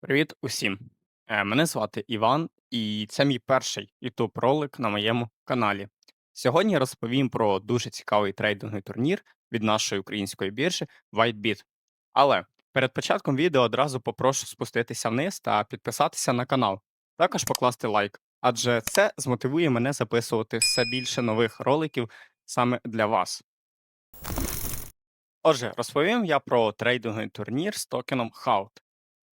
Привіт усім! Е, Мене звати Іван, і це мій перший YouTube ролик на моєму каналі. Сьогодні розповім про дуже цікавий трейдинговий турнір від нашої української біржі WhiteBit. Але перед початком відео одразу попрошу спуститися вниз та підписатися на канал, також покласти лайк, адже це змотивує мене записувати все більше нових роликів саме для вас. Отже, розповім я про трейдинговий турнір з токеном HAUT.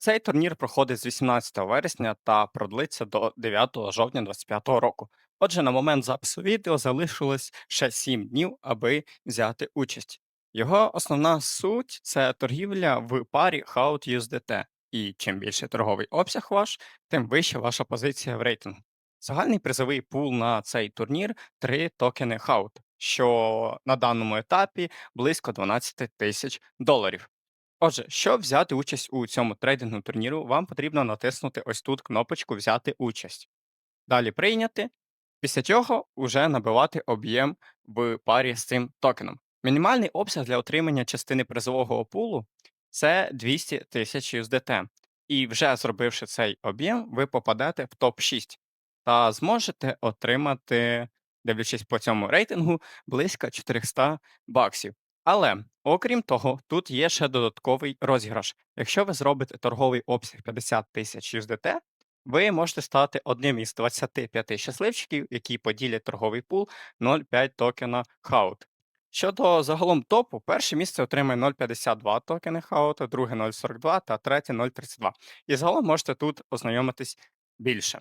Цей турнір проходить з 18 вересня та продлиться до 9 жовтня 2025 року. Отже, на момент запису відео залишилось ще 7 днів, аби взяти участь. Його основна суть це торгівля в парі HAUT USDT. І чим більше торговий обсяг ваш, тим вища ваша позиція в рейтингу. Загальний призовий пул на цей турнір 3 токени HAUT, що на даному етапі близько 12 тисяч доларів. Отже, щоб взяти участь у цьому трейдингу турніру, вам потрібно натиснути ось тут кнопочку Взяти участь. Далі прийняти, після чого вже набивати об'єм в парі з цим токеном. Мінімальний обсяг для отримання частини призового пулу це 200 тисяч USDT. І вже зробивши цей об'єм, ви попадете в топ-6 та зможете отримати, дивлячись по цьому рейтингу, близько 400 баксів. Але окрім того, тут є ще додатковий розіграш. Якщо ви зробите торговий обсяг 50 тисяч USDT, ви можете стати одним із 25 щасливчиків, які поділять торговий пул 0,5 токена HAUT. Щодо загалом топу, перше місце отримає 0,52 токени HAUT, друге 0,42 та третє 0,32. І загалом можете тут ознайомитись більше.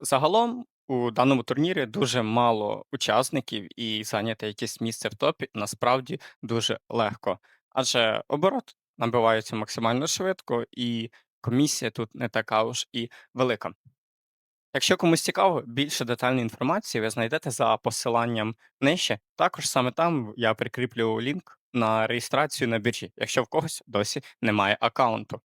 Загалом у даному турнірі дуже мало учасників, і зайняти якесь місце в топі насправді дуже легко. Адже оборот набивається максимально швидко, і комісія тут не така уж і велика. Якщо комусь цікаво, більше детальної інформації ви знайдете за посиланням нижче. Також саме там я прикріплю лінк на реєстрацію на біржі, якщо в когось досі немає аккаунту.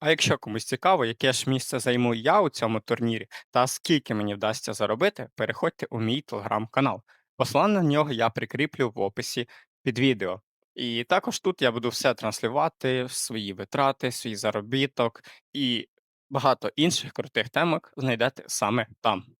А якщо комусь цікаво, яке ж місце займу я у цьому турнірі та скільки мені вдасться заробити, переходьте у мій телеграм-канал. Посилання на нього я прикріплю в описі під відео. І також тут я буду все транслювати, свої витрати, свій заробіток і багато інших крутих темок знайдете саме там.